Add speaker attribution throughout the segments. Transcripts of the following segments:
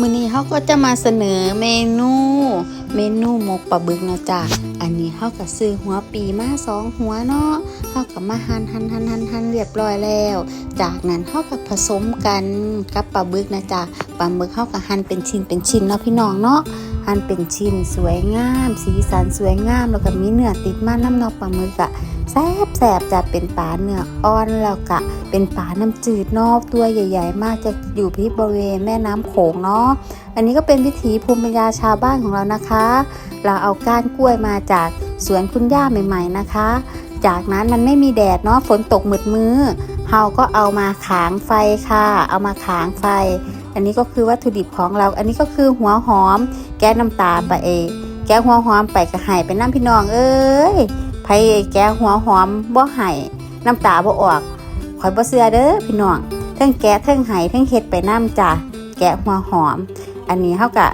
Speaker 1: มื้อนี้เขาก็จะมาเสนอเมนู เมนูหมกปลาบึกนะจ๊ะอันนี้เขาก็ซื้อหัวปีมาสองหัวเนาะเขาก็มาหั่นหั่นหั่นหั่นหั่นเรียบร้อยแล้ว จากนั้นเขาก็ผสมกันกับปลาบึกนะจ๊ะปลาบึกเขาก็หั่นเป็นชิ้นเป็นชิ้นเนาะพี่น้องเนาะ หั่นเป็นชิ้นสวยงาม สีสันสวยงาม แล้วก็มีเนื้อติดมาน้ำนอกปลาหมึกอะแซ่บแสบจะเป็นปลาเนื้ออ่อนแล้วก็เป็นปลาน้ำจืดนอกตัวใหญ่ ๆ มากจะอยู่ที่บริเวณแม่น้ำโขงเนาะอันนี้ก็เป็นวิถีภูมิปัญญาชาวบ้านของเรานะคะ เราเอาก้านกล้วยมาจากสวนคุณย่าใหม่ ๆนะคะ จากนั้นมันไม่มีแดดเนาะฝนตกหมืดมือเราก็เอามาขางไฟค่ะ เอามาขางไฟ อันนี้ก็คือวัตถุดิบของเรา อันนี้ก็คือหัวหอม แก้น้ำตาไปเองแก้หัวหอมไปกระหายไปน้ำพี่น้องเอ้ยไผแก้หัวหอมบ่ไห้น้ำตาบ่ออกข่อยบ่เชื่อเด้อพี่น้องเทั้งแก้เทั้งไห้เทั้งเฮ็ดไปน้ำจ้ะแกะหัวหอม อันนี้เฮาก็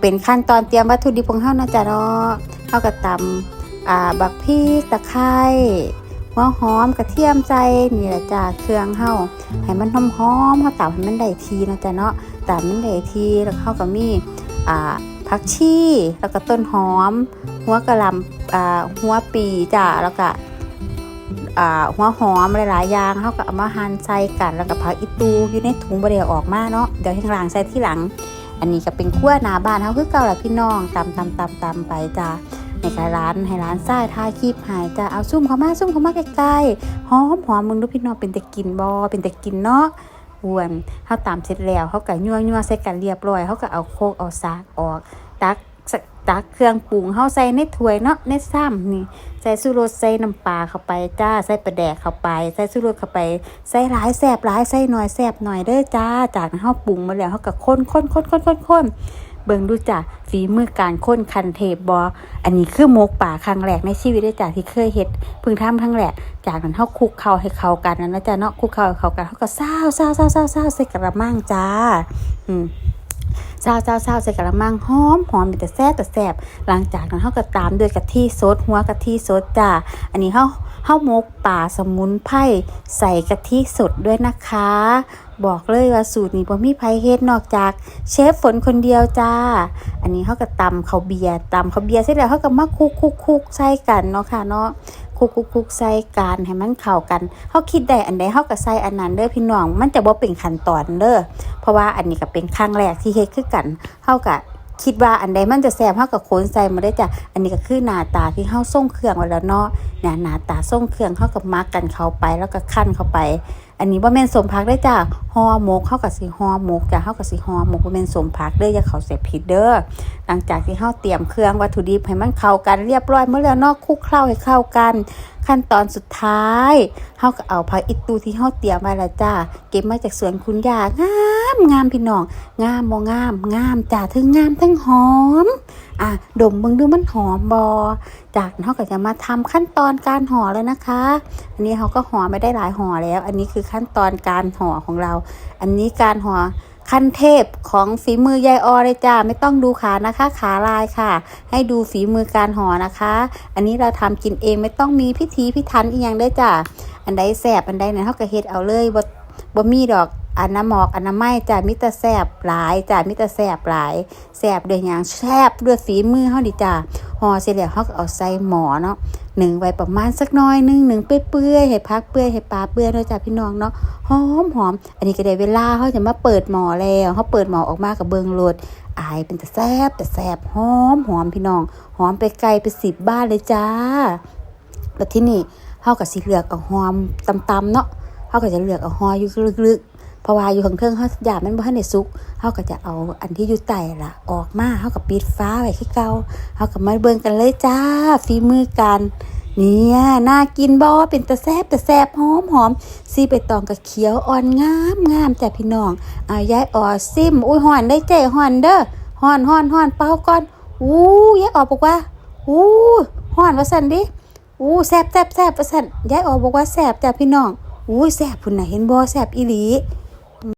Speaker 1: เป็นขั้นตอนเตรียมวัตถุดิบของเฮานะจ๊ะเนาะเฮาก็ตำอ่าบักพริกตะไคร้ หัวหอมกระเทียมใจนี่แหละจ้ะเครื่องเฮาให้มันหอมหอมเฮาตำให้มันได้ทีนะจ๊ะเนาะตำมันได้ทีแล้วเฮาก็มีอ่าผักชีแล้วก็ต้นหอม หัวกระลำอ่าหัวปีจ้ะแล้วก็หัวหอมหลายๆอย่างเฮาก็เอามาหั่นใส่กันแล้วก็ผักอีตูอยู่ในถุงบ่ได้เอาออกมาเนาะเดี๋ยวข้างหลังใส่ที่หลัง อันนี้ก็เป็นขั้วหนาบ้านเขาคือเก่าแหละพี่น้องตำตำตำตำไปจ้า ในการร้านให้ร้านซ่ายทาคีบหายจ้าเอาซุ่มเขามาซุ่มเขามาใกล้ๆหอมหอมมึงดูพี่น้องเป็นแต่กินบอเป็นแต่กินเนาะอ้วนเขาตำเสร็จแล้วเขาก็ยั่วยั่วใส่กันเรียบร้อยเขาก็เอาโคกเอาซากออก ตักตักเครื่องปรุงเขาใส่ในถ้วยเนาะในซ้ำนี่ใส่สุรสใส่น้ำปลาเข้าไปจ้าใส่ปลาแดกเข้าไป ใส่สุรสเข้าไป ใส่หลายแสบหลายใส่หน่อยแสบหน่อยเด้อจ้าจากนั้นเฮาปรุงมาแล้วเฮาก็คนคนคนคนคนคน บิ่งดูจ้ะฝีมือการค้นคันเทปบออันนี้คือหมกป่าครั้งแรกในชีวิตได้จ้ะที่เคยเฮ็ดพิ่งทำครั้งแรกจากนั้นเฮาคลุกเข้าให้เขากันนะนจ้ะเนาะคุกเข้าให้เขากันเฮาก็ซาวซาวซาวซาวซาใส่กระมังจ้า อืมซาวซาวซาวใส่กระมังหอมหอมมีแต่แซ่บแต่แซ่บหลังจากนั้นเขาก็ตามด้วยกะทิสดหัวกะทิสดจ้าอันนี้เขาเขามกป่าสมุนไพรใส่กะทิสดด้วยนะคะ บอกเลยว่าสูตรนี้บ่มีไผเฮ็ดนอกจากเชฟฝนคนเดียวจ้า อันนี้เขาก็ตำข้าวเบียร์ตำข้าวเบียร์เสร็จแล้วเขาก็มาคุกคุกคุกใส่กันเนาะค่ะเนาะคุกคุกคุกใส่กันให้มันเข้ากันเขาคิดได้อันใดเขาก็ใส่อันนั้นเด้อพี่น้อง มันจะบ่เป็นขั้นตอนเด้อเพราะว่าอันนี้ก็เป็นครั้งแรกที่เฮ็ดคือกันเฮาก็คิดว่าอันใดมันจะแซ่บเฮาก็โคนใส่มาได้จ้ะ อันนี้ก็คือหน้าตาที่เฮาส่งเครื่องไว้แล้วเนาะเนี่ยหน้าตาส่งเครื่องเฮาก็มักกันเข้าไปแล้วก็คั่นเข้าไป อันนี้บ่าแม่นสมพักได้จ้ะห่อหมกเฮาก็สิห่อหมกจ้ะเฮาก็สิห่อหมกบ่แม่นสมพักเด้ออย่าเข้าใจผิดเด้อหลังจากที่เฮาเตรียมเครื่องวัตถุดิบให้มันเข้ากันเรียบร้อยเมื่อแล้วนาะคลุกเคล้าให้เข้ากัน ขั้นตอนสุดท้ายเฮาก็เอาผักอิตูที่เฮาเตรียมไว้ล้วจ้าเก็บมาจากสวนคุณยางามงามพี่น้องงามบ่งามงามจ้าทั้งงามทั้งหอม อะดมเบิ่งดูมันหอมบอจากนั้นเฮาก็จะมาทำขั้นตอนการห่อแล้วนะคะ อันนี้เขาก็ห่อไม่ได้หลายห่อแล้ว อันนี้คือขั้นตอนการห่อของเรา อันนี้การห่อขั้นเทพของฝีมือยายออเลยจ้าไม่ต้องดูขานะคะ ขาลายค่ะ ให้ดูฝีมือการห่อนะคะ อันนี้เราทำกินเองไม่ต้องมีพิธีพิธันอีกอย่างได้จ้าอันใดแสบอันใดเนี่ยเขาก็เฮ็ดเอาเลยบ่บ่มีดอก อันน้ำหมอกอันน้ำไม้จ้ามิตรแสบหลายจ้ามิตรแสบหลายแสบด้วยอย่างแสบด้วยฝีมือเฮาดิจ้าห่อเสร็จแล้วเขาก็เอาใส่หมอเนาะหนึ่งไว้ประมาณสักน้อยหนึงหนึ่งเปื่อยๆให้พักเปื่อยให้ปลาเปื่อยเนาะจ้าพี่น้องเนาะหอมหอมอันนี้ก็ได้เวลาเขาจะมาเปิดหมอแล้วเขาเปิดหมอออกมากับเบิงโลดอายเป็นแต่แซบแต่แซบหอมหอมพี่น้องหอมไปไกลไปสิบบ้านเลยจ้าแล้วที่นี่เฮากับสิเลือกเอาหอมตำๆเนาะเฮาก็จะเลือกเอาหออยู่ลึกๆ เพราะว่าอยู่ข้างเทิงเฮาอยากมันบ่ทันได้สุกเฮาก็จะเอาอันที่อยู่ใต้ล่ะ ออกมาเฮาก็ปิดฟ้าไว้คือเก่าเฮาก็มาเบิ่งกันเลยจ้าฝีมือกันเนี่ยน่ากินบ่เป็นตะแซบตะแซบหอมหอมซีไปตองกับเขียวอ่อนงามงามจ้ะพี่น้องอายายอ่อซิมอุ้ยหอนได้เจ้หอนเด้อฮ้อนฮ้อนฮ้อนเป่าก่อนอู้ยายออบอกว่าอู้ฮ้อนว่าสั่นดิอู้แซบแซบแซบว่าสั่นยายออบอกว่าแซบจ้ะพี่น้องอู้แซบพุ่นน่ะเห็นบ่แซบอีหลี